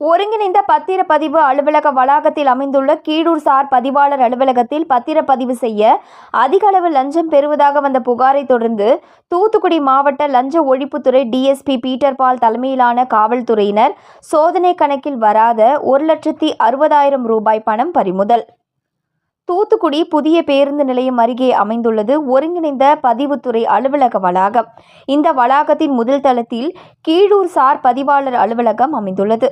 ஒருங்கிணைந்த பத்திரப்பதிவு அலுவலக வளாகத்தில் அமைந்துள்ள கீழூர் சார் பதிவாளர் அலுவலகத்தில் பத்திரப்பதிவு செய்ய அதிக அளவு லஞ்சம் பெறுவதாக வந்த புகாரை தொடர்ந்து தூத்துக்குடி மாவட்ட லஞ்ச ஒழிப்புத்துறை டிஎஸ்பி பீட்டர் பால் தலைமையிலான காவல்துறையினர் சோதனை கணக்கில் வராத ஒரு லட்சத்தி அறுபதாயிரம் ரூபாய் பணம் பறிமுதல். தூத்துக்குடி புதிய பேருந்து நிலையம் அருகே அமைந்துள்ளது ஒருங்கிணைந்த பதிவுத்துறை அலுவலக வளாகம். இந்த வளாகத்தின் முதல் தளத்தில் கீழூர் சார் பதிவாளர் அலுவலகம் அமைந்துள்ளது.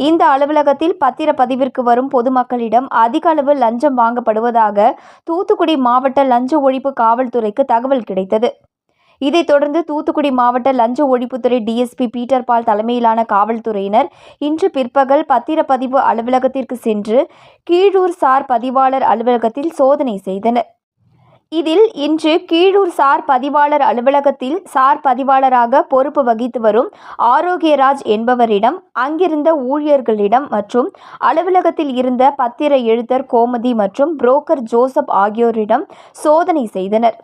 இந்த அலுவலகத்தில் பத்திரப்பதிவிற்கு வரும் பொதுமக்களிடம் அதிக அளவு லஞ்சம் வாங்கப்படுவதாக தூத்துக்குடி மாவட்ட லஞ்ச ஒழிப்பு காவல்துறைக்கு தகவல் கிடைத்தது. இதைத் தொடர்ந்து தூத்துக்குடி மாவட்ட லஞ்ச ஒழிப்புத்துறை டிஎஸ்பி பீட்டர் பால் தலைமையிலான காவல்துறையினர் இன்று பிற்பகல் பத்திரப்பதிவு அலுவலகத்திற்கு சென்று கீழூர் சார் பதிவாளர் அலுவலகத்தில் சோதனை செய்தனர். இதில் இன்று கீழூர் சார் பதிவாளர் அலுவலகத்தில் சார் பதிவாளராக பொறுப்பு வகித்து வரும் ஆரோக்கியராஜ் என்பவரிடம் அங்கிருந்த ஊழியர்களிடம் மற்றும் அலுவலகத்தில் இருந்த பத்திர எழுத்தர் கோமதி மற்றும் புரோக்கர் ஜோசப் ஆகியோரிடம் சோதனை செய்தனர்.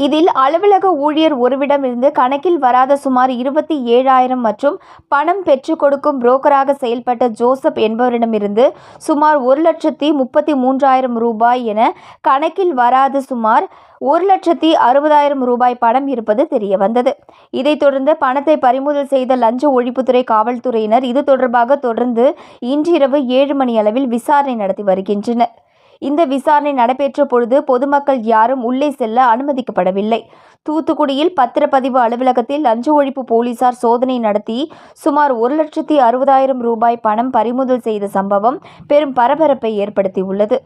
இதில் அலுவலக ஊழியர் ஒருவிடமிருந்து கணக்கில் வராத சுமார் இருபத்தி ஏழாயிரம் மற்றும் பணம் பெற்றுக் கொடுக்கும் புரோக்கராக செயல்பட்ட ஜோசப் என்பவரிடமிருந்து சுமார் ஒரு லட்சத்தி முப்பத்தி மூன்றாயிரம் ரூபாய் என கணக்கில் வராத சுமார் ஒரு லட்சத்தி அறுபதாயிரம் ரூபாய் பணம் இருப்பது தெரியவந்தது. இதைத் தொடர்ந்து பணத்தை பறிமுதல் செய்த லஞ்ச ஒழிப்புத்துறை காவல்துறையினர் இது தொடர்பாக தொடர்ந்து இன்றிரவு ஏழு மணி அளவில் விசாரணை நடத்தி வருகின்றனர். இந்த விசாரணை நடைபெற்ற பொழுது பொதுமக்கள் யாரும் உள்ளே செல்ல அனுமதிக்கப்படவில்லை. தூத்துக்குடியில் பத்திரப்பதிவு அலுவலகத்தில் லஞ்ச ஒழிப்பு போலீசார் சோதனை நடத்தி சுமார் ஒரு லட்சத்தி அறுபதாயிரம் ரூபாய் பணம் பறிமுதல் செய்த சம்பவம் பெரும் பரபரப்பை ஏற்படுத்தியுள்ளது.